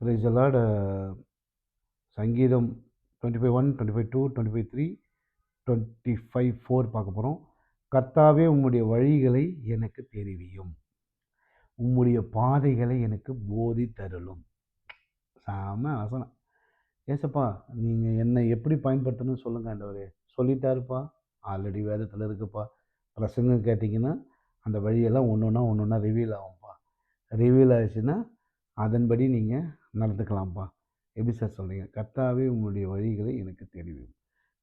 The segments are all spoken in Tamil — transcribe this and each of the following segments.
ப்ரைஸ் அலாட் uh, சங்கீதம் twenty five one twenty five two twenty five three twenty five four பார்க்க போகிறோம் கர்த்தாவே உம்முடைய வழிகளை எனக்கு தெரிவியும். உம்முடைய பாதைகளை எனக்கு போதி தருளும் சாம வசனம். ஏசப்பா நீங்கள் என்னை எப்படி பயன்படுத்தணும்னு சொல்லுங்கள் ஆண்டவரே. சொல்லிட்டாருப்பா. ஆல்ரெடி வேதத்தில் இருக்குப்பா. பிரசங்கம் கேட்டிங்கன்னா அந்த வழியெல்லாம் ஒன்று ஒன்றா ஒன்று ஒன்றா ரிவீல் ஆகும்ப்பா ரிவீல் ஆயிடுச்சுன்னா அதன்படி நீங்கள் நடந்துக்கலாம்ப்பா எப்படி சார் சொல்கிறீங்க கர்த்தாவே உங்களுடைய வழிகளை எனக்கு தெரியும்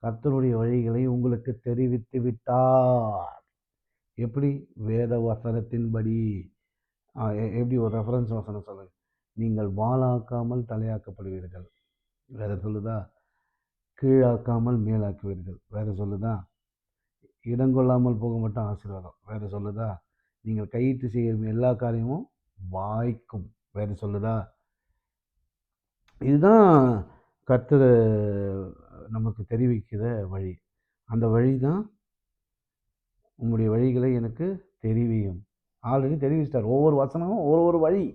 கர்த்தருடைய வழிகளை உங்களுக்கு தெரிவித்து விட்டார். எப்படி? வேத வசனத்தின்படி. எப்படி ஒரு ரெஃபரன்ஸ் வசனம் சொல்லுங்கள் நீங்கள் வாழாக்காமல் தலையாக்கப்படுவீர்கள். வேறு சொல்லுதா? கீழாக்காமல் மேலாக்குவீர்கள். வேறு சொல்லுதா? இடங்கொள்ளாமல் போக மட்டும் ஆசீர்வாதம். வேறு சொல்லுதா? நீங்கள் கையிட்டு செய்யும் எல்லா காரியமும் வாய்க்கும். வேறு சொல்லுதா? இதுதான் கர்த்தர் நமக்கு தெரிவிக்கிற வழி. அந்த வழி தான் உங்களுடைய வழிகளை எனக்கு தெரிவியும். ஆல்ரெடி தெரிவிச்சிட்டார். ஒவ்வொரு வசனமும் ஒவ்வொரு ஒரு வழி.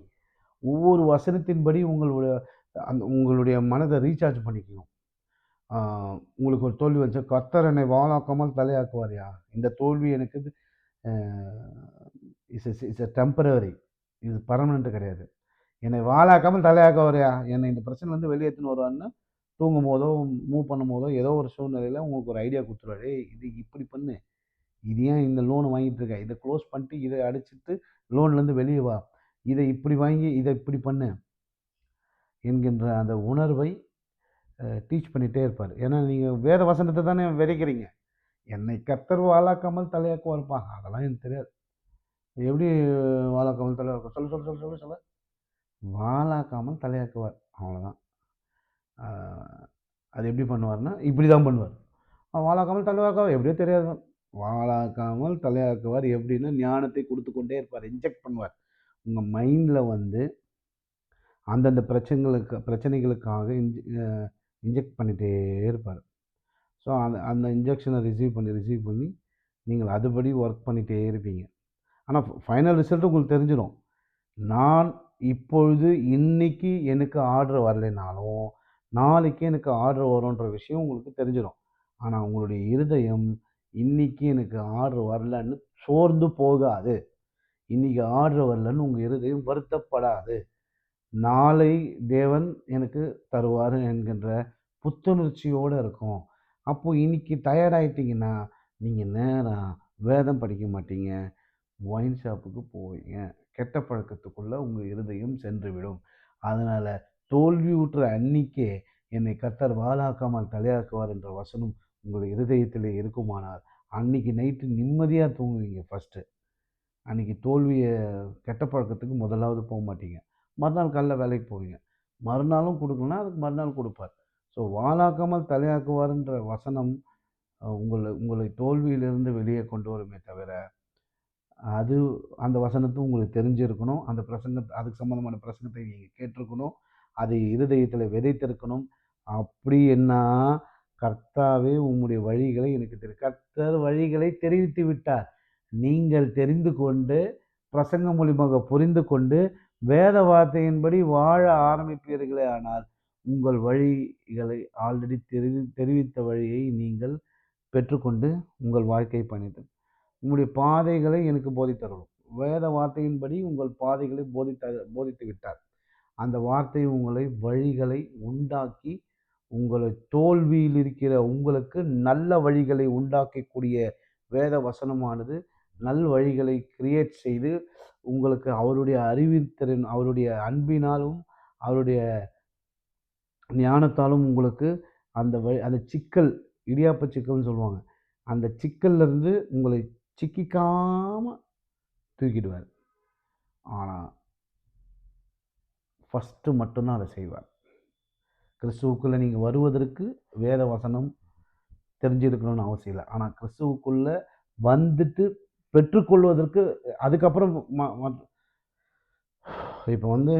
ஒவ்வொரு வசனத்தின்படி உங்களுடைய அந்த உங்களுடைய மனதை ரீசார்ஜ் பண்ணிக்கணும். உங்களுக்கு ஒரு தோல்வி வந்துச்சு? கர்த்தர் என்னை வாழாக்காமல் தலையாக்குவாரியா இந்த தோல்வி எனக்கு இட்ஸ் இட்ஸ் எ டெம்பரவரி இது பர்மனெண்ட்டு கிடையாது. என்னை வாழாக்காமல் தலையாக்குவாரியா என்னை இந்த பிரச்சனைலேருந்து வெளியேற்றின்னு வருவான்னு தூங்கும் போதோ மூவ் பண்ணும் போதோ ஏதோ ஒரு சூழ்நிலையில் உங்களுக்கு ஒரு ஐடியா கொடுத்துருவாரு. இது இப்படி பண்ணு. இது ஏன் இந்த லோன் வாங்கிட்டு இருக்க? இதை க்ளோஸ் பண்ணிட்டு இதை அடிச்சிட்டு லோன்லேருந்து வெளியே வா. இதை இப்படி வாங்கி இதை இப்படி பண்ணு. என்கின்ற அந்த உணர்வை டீச் பண்ணிகிட்டே இருப்பார். ஏன்னா நீங்கள் வேத வசனத்தை தானே விதைக்கிறீங்க. என்னை கத்தர் வாழாக்காமல் தலையாக்குவார்ப்பா. அதெல்லாம் எனக்கு தெரியாது. எப்படி வாழாக்காமல் தலையாக்க சொல்ல சொல்ல சொல்ல சொல்ல சொல்ல. வாழாக்காமல் தலையாக்குவார். அவ்வளோதான் அது எப்படி பண்ணுவார்னா இப்படி தான் பண்ணுவார் வாழாக்காமல் தலையாக்குவார் எப்படியோ தெரியாது. வாழாக்காமல் தலையாக்குவார் எப்படின்னா ஞானத்தை கொடுத்து கொண்டே இருப்பார் இன்ஜெக்ட் பண்ணுவார். உங்கள் மைண்டில் வந்து அந்தந்த பிரச்சனைகளுக்கு பிரச்சனைகளுக்காக இன்ஜெக் இன்ஜெக்ட் பண்ணிகிட்டே இருப்பார். ஸோ அந்த அந்த இன்ஜெக்ஷனை ரிசீவ் பண்ணி ரிசீவ் பண்ணி நீங்கள் அதுபடி ஒர்க் பண்ணிகிட்டே இருப்பீங்க. ஆனால் ஃபைனல் ரிசல்ட் உங்களுக்கு தெரிஞ்சிடும் நான் இப்பொழுது இன்னைக்கு எனக்கு ஆர்டர் வரலைனாலும் நாளைக்கு எனக்கு ஆர்டர் வரும்ன்ற விஷயம் உங்களுக்கு தெரிஞ்சிடும் ஆனால் உங்களுடைய இருதயம் இன்னைக்கு எனக்கு ஆர்டர் வரலன்னு சோர்ந்து போகாது. இன்னைக்கு ஆர்டர் வரலன்னு உங்கள் இருதயம் வருத்தப்படாது. நாளை தேவன் எனக்கு தருவார் என்கின்ற புத்துணர்ச்சியோடு இருக்கும். அப்போ இன்னைக்கு டயர்டாயிட்டிங்கன்னா நீங்கள் நேராக வேதம் படிக்க மாட்டீங்க. ஒயின் ஷாப்புக்கு போவீங்க. கெட்ட பழக்கத்துக்குள்ளே உங்கள் இருதயம் சென்று விடும் அதனால் தோல்வியுற்ற அன்னிக்கே என்னை கத்தர் வாழாக்காமல் தலையாக்குவார் என்ற வசனம் உங்கள் இருதயத்திலே இருக்குமானால் அன்னைக்கு நைட்டு நிம்மதியாக தூங்குவீங்க ஃபஸ்ட்டு அன்னைக்கு தோல்வியை கெட்ட பழக்கத்துக்கு முதலாவது போக மாட்டீங்க. மறுநாள் காலைல வேலைக்கு போவீங்க. மறுநாளும் கொடுக்கலனா அதுக்கு மறுநாள் கொடுப்பார். ஸோ வாழாக்காமல் தலையாக்குவார்ன்ற வசனம் உங்களை உங்களை தோல்வியிலிருந்து வெளியே கொண்டு வருமே தவிர அது அந்த வசனத்தை உங்களுக்கு தெரிஞ்சிருக்கணும். அந்த பிரசங்க அதுக்கு சம்மந்தமான பிரசங்கத்தை நீங்கள் கேட்டிருக்கணும். அதை இருதயத்தில் விதைத்திருக்கணும். அப்படி என்ன? கர்த்தாவே உம்முடைய வழிகளை எனக்கு தெரியும் கர்த்தர் வழிகளை தெரிவித்து விட்டார். நீங்கள் தெரிந்து கொண்டு பிரசங்க மூலியமாக புரிந்து கொண்டு வேத வார்த்தையின்படி வாழ ஆரம்பிப்பீர்களே ஆனால் உங்கள் வழிகளை ஆல்ரெடி தெரிவி தெரிவித்த வழியை நீங்கள் பெற்றுக்கொண்டு உங்கள் வாழ்க்கை பயணித்தது உங்களுடைய பாதைகளை எனக்கு போதித்தரணும் வேத வார்த்தையின்படி உங்கள் பாதைகளை போதித்த போதித்து விட்டார். அந்த வார்த்தை உங்களை வழிகளை உண்டாக்கி உங்களை தோல்வியில் இருக்கிற உங்களுக்கு நல்ல வழிகளை உண்டாக்கக்கூடிய வேத வசனமானது நல் வழிகளை கிரியேட் செய்து உங்களுக்கு அவருடைய அறிவித்திறன் அவருடைய அன்பினாலும் அவருடைய ஞானத்தாலும் உங்களுக்கு அந்த வழி அந்த சிக்கல் இடியாப்ப சிக்கல்னு சொல்லுவாங்க. அந்த சிக்கல்ல இருந்து உங்களை சிக்கிக்காமல் தூக்கிடுவார். ஆனால் ஃபஸ்ட்டு மட்டும்தான் அதை செய்வார். கிறிஸ்துவுக்குள்ளே நீங்கள் வருவதற்கு வேத வசனம் தெரிஞ்சிருக்கணும்னு அவசியம் இல்லை. ஆனால் கிறிஸ்துவுக்குள்ளே வந்துட்டு பெற்றுக்கொள்வதற்கு அதுக்கப்புறம் இப்போ வந்து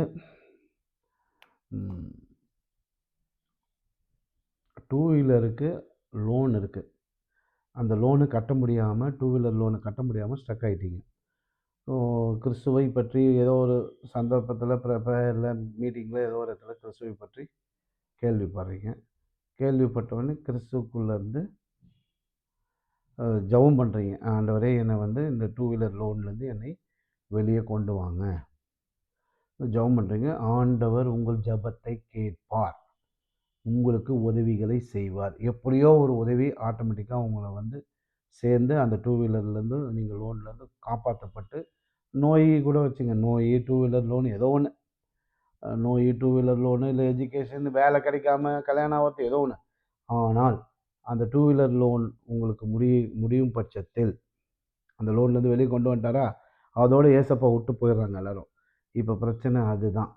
டூ வீலருக்கு லோன் இருக்குது அந்த லோனு கட்ட முடியாமல் டூ வீலர் லோனு கட்ட முடியாமல் ஸ்டக் ஆகிட்டீங்க ஸோ கிறிஸ்துவை பற்றி ஏதோ ஒரு சந்தர்ப்பத்தில் ப்ரேயரில் மீட்டிங்கில் ஏதோ ஒரு இடத்துல கிறிஸ்துவை பற்றி கேள்விப்படுறீங்க. கேள்விப்பட்டவொடனே கிறிஸ்துவுக்குள்ளேருந்து ஜெபம் பண்ணுறீங்க ஆண்டவரே என்னை வந்து இந்த டூ வீலர் லோன்லேருந்து என்னை வெளியே கொண்டு வாங்க. ஜெபம் பண்ணுறீங்க ஆண்டவர் உங்கள் ஜெபத்தை கேட்பார். உங்களுக்கு உதவிகளை செய்வார். எப்படியோ ஒரு உதவி ஆட்டோமேட்டிக்காக உங்களை வந்து சேர்ந்து அந்த டூ வீலர்லேருந்து நீங்கள் லோன்லேருந்து காப்பாற்றப்பட்டு நோய் கூட வச்சுங்க. நோய் டூ வீலர் லோன் ஏதோ ஒன்று நோய் டூ வீலர் லோனு இல்லை எஜுகேஷன் வேலை கிடைக்காம கல்யாணம் ஆகிறது ஏதோ ஒன்று ஆனால் அந்த டூ வீலர் லோன் உங்களுக்கு முடி முடியும் பட்சத்தில் அந்த லோன்லேருந்து வெளியே கொண்டு வந்துட்டாரா? அதோடு ஏசப்பா விட்டு போயிடுறாங்க எல்லாரும். இப்போ பிரச்சனை அதுதான்.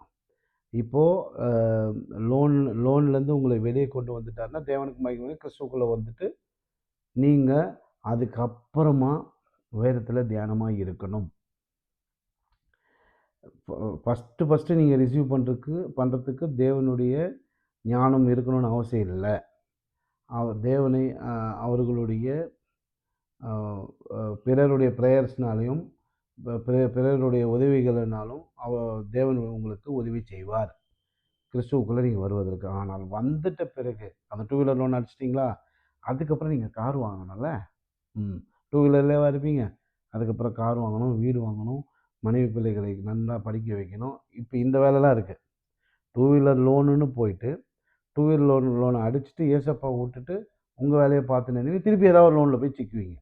இப்போது லோன் லோன்லேருந்து உங்களை வெளியே கொண்டு வந்துட்டாருன்னா தேவனுக்கு மகிமை கிறிஸ்துக்குள்ளே வந்துட்டு நீங்கள் அதுக்கப்புறமா வேதத்தில் தியானமாக இருக்கணும். ஃபஸ்ட்டு ஃபஸ்ட்டு நீங்கள் ரிசீவ் பண்ணுறதுக்கு பண்ணுறதுக்கு தேவனுடைய ஞானம் இருக்கணும்னு அவசியம் இல்லை. அவர் தேவனை அவர்களுடைய பிறருடைய ப்ரேயர்ஸ்னாலையும் பிற பிறருடைய உதவிகளினாலும் அவ தேவன் உங்களுக்கு உதவி செய்வார். கிறிஸ்துவுக்குள்ளே நீங்கள் வருவதற்கு. ஆனால் வந்துட்ட பிறகு அந்த டூ வீலர் லோன் அடிச்சிட்டிங்களா? அதுக்கப்புறம் நீங்கள் கார் வாங்கணும்ல? ம். டூ வீலர்லேயே இருப்பீங்க? அதுக்கப்புறம் கார் வாங்கணும் வீடு வாங்கணும் மனைவி பிள்ளைகளை நல்லா படிக்க வைக்கணும். இப்போ இந்த வேலைலாம் இருக்குது டூ வீலர் லோனுன்னு போயிட்டு டூ வீலர் லோன் லோனை அடிச்சுட்டு ஏசப்பா விட்டுட்டு உங்கள் வேலையை பார்த்து நினைவு திருப்பி ஏதாவது ஒரு லோனில் போய் சிக்குவீங்க.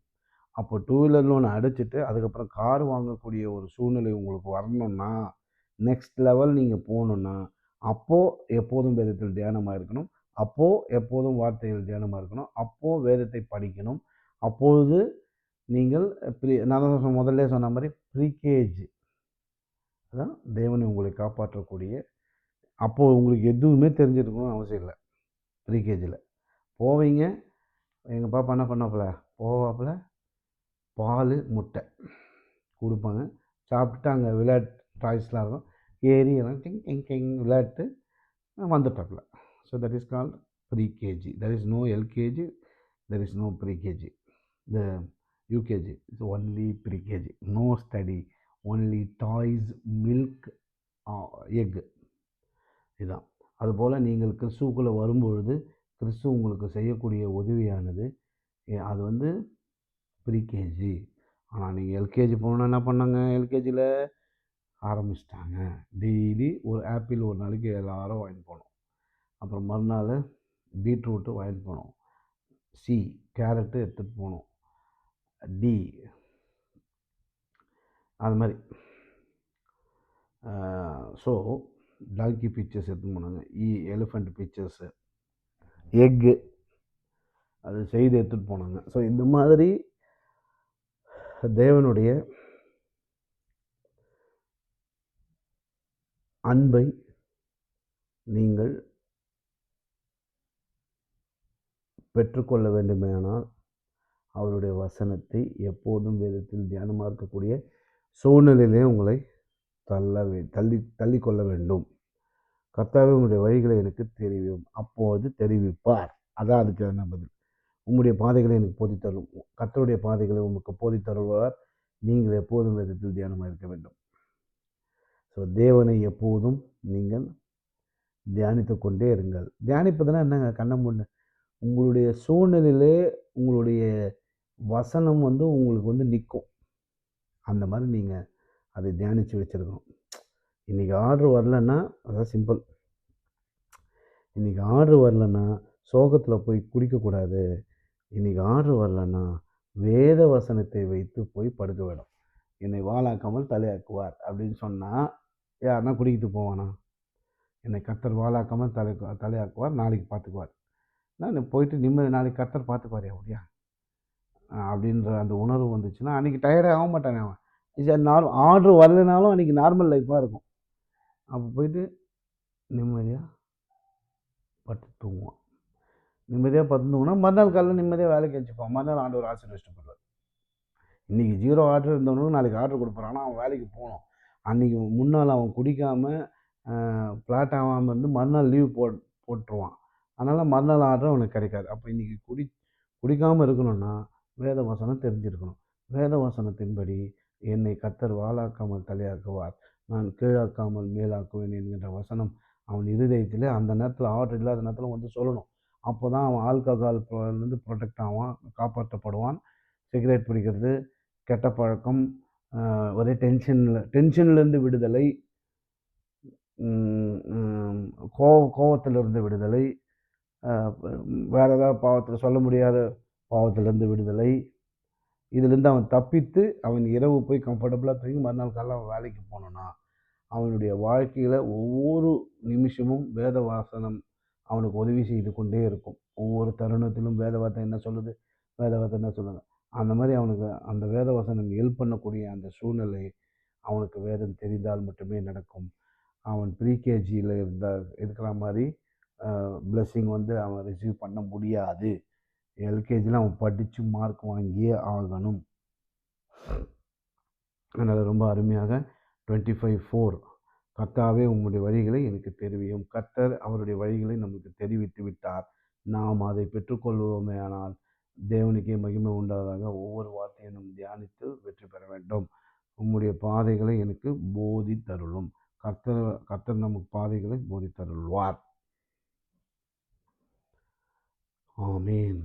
அப்போ டூ வீலர் லோன் அடிச்சுட்டு அதுக்கப்புறம் கார் வாங்கக்கூடிய ஒரு சூழ்நிலை உங்களுக்கு வரணும்னா நெக்ஸ்ட் லெவல் நீங்கள் போகணுன்னா அப்போது எப்போதும் வேதத்தில் தியானமாக இருக்கணும். அப்போது எப்போதும் வார்த்தைகள் தியானமாக இருக்கணும். அப்போது வேதத்தை படிக்கணும். அப்பொழுது நீங்கள் ப்ரீ நான் தான் முதல்ல சொன்ன மாதிரி ப்ரீகேஜ் அதான் தேவனை உங்களை காப்பாற்றக்கூடிய அப்போது உங்களுக்கு எதுவுமே தெரிஞ்சிருக்கணும்னு அவசியம் இல்லை. ப்ரீகேஜில் போவீங்க. எங்கள் பாப்பா என்ன பண்ணாப்புல? போவாப்புல? பால் முட்டை கொடுப்பாங்க. சாப்பிட்டுட்டு அங்கே விளையாட்டு டாய்ஸ்லாம் இருக்கும். ஏறி எல்லாம் டிங் டிங் டிங் விளையாட்டு வந்துட்டாப்புல. So that is called pre KG that is no LKG there is no pre KG the UKG it's only pre KG no study only toys milk egg இதுதான் அதுபோல் நீங்கள் கிறிஸ்துவுக்குள்ளே வரும்பொழுது கிறிஸ்து உங்களுக்கு செய்யக்கூடிய உதவியானது அது வந்து ப்ரீகேஜி. ஆனால் நீங்கள் எல்கேஜி போகணுன்னா என்ன பண்ணாங்க? எல்கேஜியில் ஆரம்பிச்சிட்டாங்க. டெய்லி ஒரு ஆப்பிள் ஒரு நாளைக்கு எல்லாரும் வாங்கிட்டு போகணும் அப்புறம் மறுநாள் பீட்ரூட்டு வாங்கிட்டு போகணும் சி கேரட்டு எடுத்துகிட்டு போகணும் டி அது மாதிரி. ஸோ டாக்கி பிக்சர்ஸ் எடுத்துன்னு போனாங்க. இ எலிஃபண்ட் பிக்சர்ஸு எக்கு அது செய்து எடுத்துகிட்டு போனாங்க. ஸோ இந்த மாதிரி தேவனுடைய அன்பை நீங்கள் பெற்றுக்கொள்ள வேண்டுமேனால் அவருடைய வசனத்தை எப்போதும் வேதத்தில் தியானமாக இருக்கக்கூடிய சூழ்நிலையிலே உங்களை தள்ள வே தள்ளி தள்ளிக்கொள்ள வேண்டும். கர்த்தாவே உங்களுடைய வழிகளை எனக்கு தெரிவியும். அப்போது தெரிவிப்பார். அதான் அதுக்கான பதில்? உம்முடைய பாதைகளை எனக்கு போதித்தரும் கத்தருடைய பாதைகளை உமக்கு போதித்தருவார் நீங்கள் எப்போதும் வேதத்தில் தியானமாக இருக்க வேண்டும். ஸோ தேவனை எப்போதும் நீங்கள் தியானித்து கொண்டே இருங்கள். தியானிப்பதுனா என்னங்க? கண்ணை மூடு. உங்களுடைய சூழ்நிலையிலே உங்களுடைய வசனம் வந்து உங்களுக்கு வந்து நிற்கும். அந்த மாதிரி நீங்கள் அதை தியானித்து வச்சுருக்கணும். இன்றைக்கி ஆர்டர் வரலன்னா அதான் சிம்பிள் இன்றைக்கி ஆர்டர் வரலன்னா சோகத்தில் போய் குடிக்கக்கூடாது. இன்றைக்கி ஆர்டர் வரலன்னா வேத வசனத்தை வைத்து போய் படுக்க வேணும். என்னை வாழாக்காமல் தலையாக்குவார் அப்படின்னு சொன்னால் யாருன்னா குடிக்கிட்டு போவானா? என்னை கத்தர் வாழாக்காமல் தலை தலையாக்குவார் நாளைக்கு பார்த்துக்குவார். நான் போயிட்டு நிம்மதி நாளைக்கு கத்தர் பார்த்துக்குவார் அப்படியா? அப்படின்ற அந்த உணர்வு வந்துச்சுன்னா அன்றைக்கி டயர்டே ஆக மாட்டானே அவன். சரி நார்மல் ஆர்டர் வரலைனாலும் அன்றைக்கி நார்மல் லைஃப்பாக இருக்கும். அப்போ போயிட்டு நிம்மதியாக பட்டு தூங்குவான். நிம்மதியாக பத்து மறுநாள் காலையில் நிம்மதியாக வேலைக்கு வச்சுப்போம் மறுநாள் ஆண்டு ஒரு ஆசீர்வச்சிட்டு போடுவார் இன்றைக்கி ஜீரோ ஆர்டர் இருந்தவனுக்கு நாளைக்கு ஆர்டர் கொடுப்பான். ஆனால் அவன் வேலைக்கு போகணும். அன்றைக்கி முன்னால் அவன் குடிக்காமல் ஃப்ளாட் ஆகாமல் இருந்து மறுநாள் லீவ் போட் போட்டுருவான். அதனால் மறுநாள் ஆர்டர் அவனுக்கு கிடைக்காது. அப்போ இன்றைக்கி குடி குடிக்காமல் இருக்கணும்னா வேத வசனம் தெரிஞ்சிருக்கணும். வேத வசனத்தின்படி என்னை கத்தர் வாழாக்காமல் தலையாக்குவார். நான் கீழாக்காமல் மேலாக்குவேன் என்கின்ற வசனம் அவன் இருதயத்தில் அந்த நேரத்தில் ஆர்டர் இல்லாத நேரத்தில் வந்து சொல்லணும். அப்போ தான் அவன் ஆல்கஹால்லேருந்து ப்ரொடெக்ட் ஆவான் காப்பாற்றப்படுவான். சிகரெட் பிடிக்கிறது கெட்ட பழக்கம் ஒரே டென்ஷனில் டென்ஷன்லேருந்து விடுதலை கோவ கோவத்திலிருந்து விடுதலை வேறு ஏதாவது பாவத்தில் சொல்ல முடியாத பாவத்திலேருந்து விடுதலை. இதுலேருந்து அவன் தப்பித்து அவன் இரவு போய் கம்ஃபர்டபுளாக தூங்கி மறுநாள் காலையில் அவன் வேலைக்கு போனோன்னா அவனுடைய வாழ்க்கையில் ஒவ்வொரு நிமிஷமும் வேத வாசனம் அவனுக்கு உதவி செய்து கொண்டே இருக்கும். ஒவ்வொரு தருணத்திலும் வேதவார்த்தை என்ன சொல்லுது? வேதவார்த்தை என்ன சொல்லுது? அந்த மாதிரி அவனுக்கு அந்த வேத வசனம் ஹெல்ப் பண்ணக்கூடிய அந்த சூழ்நிலை அவனுக்கு வேதம் தெரிந்தால் மட்டுமே நடக்கும். அவன் ப்ரீகேஜியில் இருந்த இருக்கிற மாதிரி பிளெஸ்ஸிங் வந்து அவன் ரிசீவ் பண்ண முடியாது. எல்கேஜியில் அவன் படித்து மார்க் வாங்கியே ஆகணும். அதனால் ரொம்ப அருமையாக டுவெண்ட்டி ஃபைவ் ஃபோர் கர்த்தாவே உங்களுடைய வழிகளை எனக்கு தெரிவியும். கர்த்தர் அவருடைய வழிகளை நமக்கு தெரிவித்து விட்டார். நாம் அதை பெற்றுக்கொள்வோமே ஆனால் தேவனுக்கே மகிமை உண்டாதாக ஒவ்வொரு வார்த்தையும் தியானித்து வெற்றி பெற வேண்டும். உம்முடைய பாதைகளை எனக்கு போதி தருளும் கர்த்தர் கர்த்தர் நமக்கு பாதைகளை போதி தருள்வார் ஆமீன்.